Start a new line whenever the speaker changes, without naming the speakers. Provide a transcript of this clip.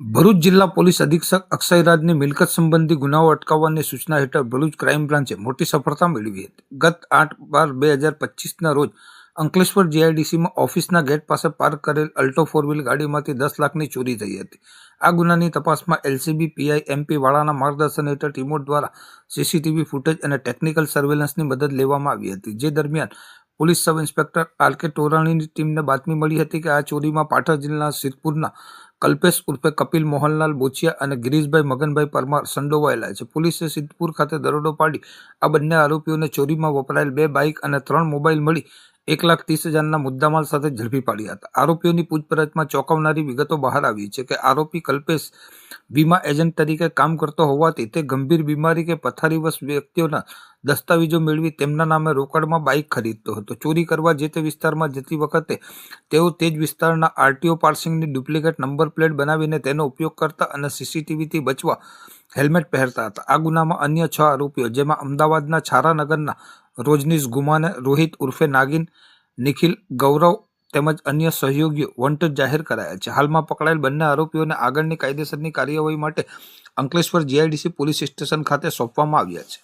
ભરૂચ જિલ્લા પોલીસ અધિક્ષક અક્ષયરાજની મિલકત સંબંધી ગુનાઓ અટકાવવાની સૂચના હેઠળ ભરૂચ ક્રાઇમ બ્રાન્ચે મોટી સફળતા મેળવી હતી. ગત આઠ બાર બે હજાર પચીસના રોજ અંકલેશ્વર જીઆઈડીસીમાં ઓફિસના ગેટ પાસે પાર્ક કરેલ અલ્ટો ફોર વ્હીલ ગાડીમાંથી દસ લાખની ચોરી થઈ હતી. આ ગુનાની તપાસમાં એલસીબી, પીઆઈ, એમપી વાળાના માર્ગદર્શન હેઠળ ટીમો દ્વારા સીસીટીવી ફૂટેજ અને ટેકનિકલ સર્વેલન્સની મદદ લેવામાં આવી હતી. જે દરમિયાન police sub inspector R K ટોરાણીની ટીમને બાતમી મળી હતી કે આ ચોરીમાં પાટણ જિલ્લાના સિદ્ધપુરના કલ્પેશ ઉર્ફે કપિલ મોહનલાલ બોચિયા અને ગિરીશભાઈ મગનભાઈ પરમાર સંડોવાયેલા છે. પોલીસે સિદ્ધપુર ખાતે દરોડો પાડી આ બંને આરોપીઓને ચોરીમાં વપરાયેલ બે બાઇક અને ત્રણ મોબાઈલ મળી એક લાખ ત્રીસ હજારના મુદ્દામાલ સાથે ઝડપી પાડ્યા હતા. આરોપીઓની પૂછપરછમાં ચોંકાવનારી વિગતો બહાર આવી છે કે આરોપી કલ્પેશ વીમા એજન્ટ તરીકે કામ કરતો હોવાથી તે ગંભીર બીમારી કે પથારીવશ વ્યક્તિઓના દસ્તાવેજો મેળવી તેમના નામે રોકડમાં બાઇક ખરીદતો હતો. ચોરી કરવા જે તે વિસ્તારમાં જતી વખતે તેઓ તે જ વિસ્તારના આરટીઓ પાર્સિંગની ડુપ્લિકેટ નંબર પ્લેટ બનાવીને તેનો ઉપયોગ કરતા અને સીસીટીવીથી બચવા હેલ્મેટ પહેરતા હતા. આ ગુનામાં અન્ય છ આરોપીઓ, જેમાં અમદાવાદના છારાનગરના રોજનીશ ગુમાને રોહિત ઉર્ફે નાગિન, નિખિલ, ગૌરવ તેમજ અન્ય સહયોગીઓ વોન્ટેડ જાહેર કરાયા છે. હાલમાં પકડાયેલ બંને આરોપીઓને આગળની કાયદેસરની કાર્યવાહી માટે અંકલેશ્વર જીઆઈડીસી પોલીસ સ્ટેશન ખાતે સોંપવામાં આવ્યા છે.